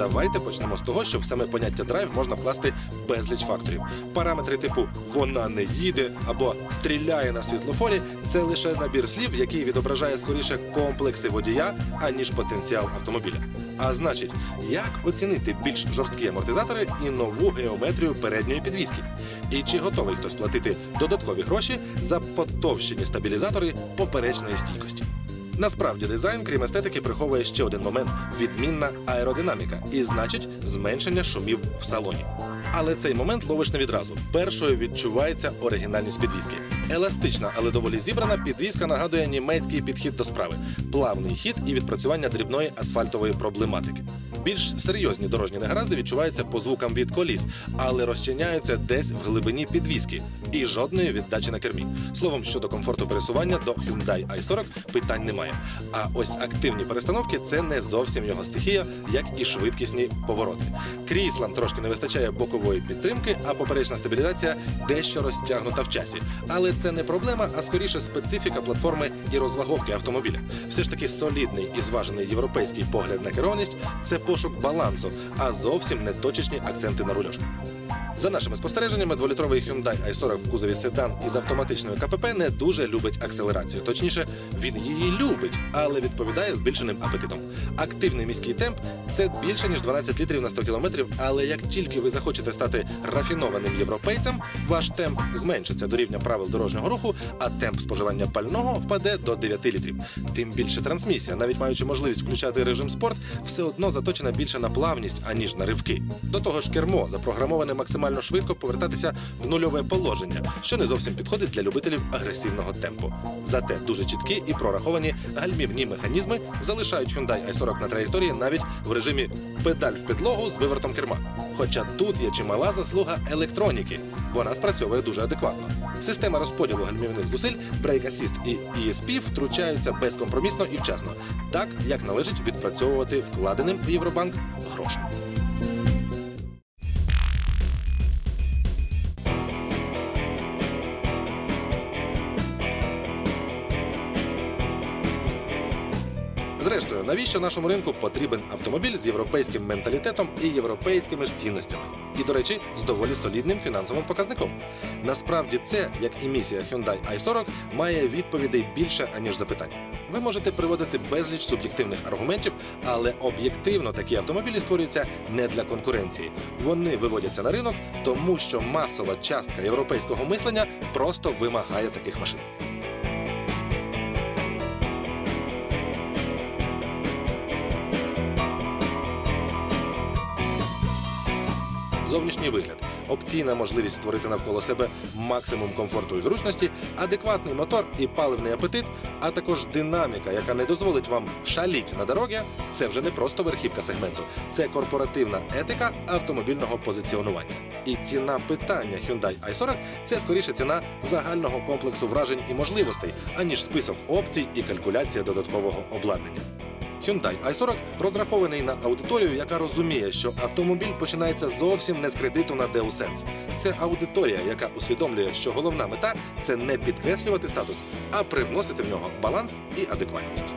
Давайте почнемо з того, що в саме поняття драйв можна вкласти безліч факторів. Параметри типу вона не їде або стріляє на світлофорі це лише набір слів, який відображає скоріше комплекси водія, аніж потенціал автомобіля. А значить, як оцінити більш жорсткі амортизатори і нову геометрію передньої підвіски? І чи готовий хтось платити додаткові гроші за потовщені стабілізатори поперечної стійкості? Насправді дизайн, крім естетики, приховує ще один момент відмінна аеродинаміка, і значить зменшення шумів в салоні. Але цей момент ловиш не відразу. Першою відчувається оригінальність підвіски. Еластична, але доволі зібрана, підвіска нагадує німецький підхід до справи, плавний хід і відпрацювання дрібної асфальтової проблематики. Більш серйозні дорожні негаразди відчуваються по звукам від коліс, але розчиняються десь в глибині підвіски і жодної віддачі на кермі. Словом, щодо комфорту пересування до Hyundai i40 питань немає. А ось активні перестановки це не зовсім його стихія, як і швидкісні повороти. Кріслам трошки не вистачає бокової підтримки, а поперечна стабілізація дещо розтягнута в часі. Але це не проблема, а скоріше специфіка платформи і розваговки автомобіля. Все ж таки солідний і зважений європейський погляд на керованість це пошук балансу, а зовсім не точечні акценти на рульошку. За нашими спостереженнями, дволітровий Hyundai i40 в кузові седан із автоматичною КПП не дуже любить акселерацію. Точніше, він її любить, але відповідає збільшеним апетитом. Активний міський темп це більше ніж 12 літрів на 100 кілометрів. Але як тільки ви захочете стати рафінованим європейцем, ваш темп зменшиться до рівня правил дорожнього руху, а темп споживання пального впаде до 9 літрів. Тим більше трансмісія, навіть маючи можливість включати режим спорт, все одно заточена більше на плавність аніж на ривки. До того ж, кермо запрограмоване максимально швидко повертатися в нульове положення, що не зовсім підходить для любителів агресивного темпу. Зате дуже чіткі і прораховані гальмівні механізми залишають Hyundai i40 на траєкторії навіть в режимі педаль в підлогу з вивертом керма. Хоча тут є чимала заслуга електроніки. Вона спрацьовує дуже адекватно. Система розподілу гальмівних зусиль, Assist і ESP втручаються безкомпромісно і вчасно, так як належить відпрацьовувати вкладеним в Євробанк грошем. Зрештою, навіщо нашому ринку потрібен автомобіль з європейським менталітетом і європейськими ж цінностями? І, до речі, з доволі солідним фінансовим показником. Насправді, це, як і місія Hyundai i40, має відповідей більше, аніж запитань. Ви можете приводити безліч суб'єктивних аргументів, але об'єктивно такі автомобілі створюються не для конкуренції. Вони виводяться на ринок, тому що масова частка європейського мислення просто вимагає таких машин. Зовнішній вигляд, опційна можливість створити навколо себе максимум комфорту і зручності, адекватний мотор і паливний апетит, а також динаміка, яка не дозволить вам шаліть на дорогі, це вже не просто верхівка сегменту, це корпоративна етика автомобільного позиціонування. І ціна питання Hyundai i40 – це скоріше ціна загального комплексу вражень і можливостей, аніж список опцій і калькуляція додаткового обладнання. Hyundai i40 розрахований на аудиторію, яка розуміє, що автомобіль починається зовсім не з кредиту на DeoSense. Це аудиторія, яка усвідомлює, що головна мета це не підкреслювати статус, а привносити в нього баланс і адекватність.